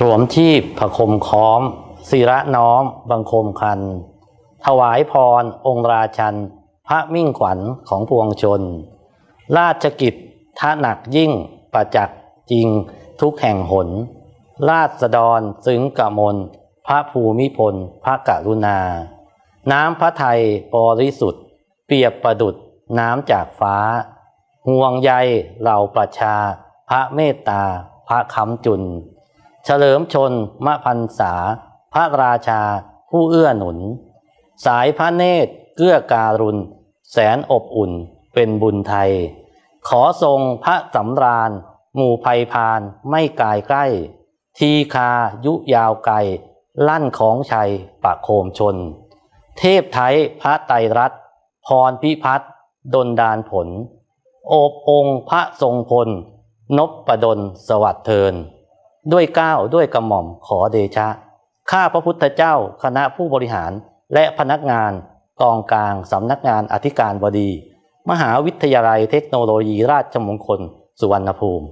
ถวมที่ผคมค้อมศิระน้อม บังคมคัน ถวายพร องค์ราชัน พระมิ่งขวัญของปวงชน ราชกิจท่าหนักยิ่งประจักษ์จริงทุกแห่งหน ราษฎรซึ้งกะมล พระภูมิพล พระกรุณา น้ำพระไทยบริสุทธิ์ เปียบประดุดน้ำจากฟ้า ห่วงใยเหล่าประชา พระเมตตา พระคำจุน เฉลิมชนมะพันษา พระราชา ผู้เอื้อหนุน สายพระเนตรเกื้อการุณ แสนอบอุ่นเป็นบุญไทย ขอทรงพระสำราญ หมู่ภัยพานไม่กายใกล้ ทีคายุยาวไกล ลั่นของชัยปะโคมชน เทพไทยพระไตรรัตพรพิพัฒน์ดนดานผล โอบองค์พระทรงพล นบประดลสวัสดิ์เทิน ด้วยเก้าวด้วยกระหม่อมขอเดชะ ข้าพระพุทธเจ้าคณะผู้บริหารและพนักงานกองกลางสำนักงานอธิการบดี มหาวิทยาลัยเทคโนโลยีราชมงคล สุวรรณภูมิ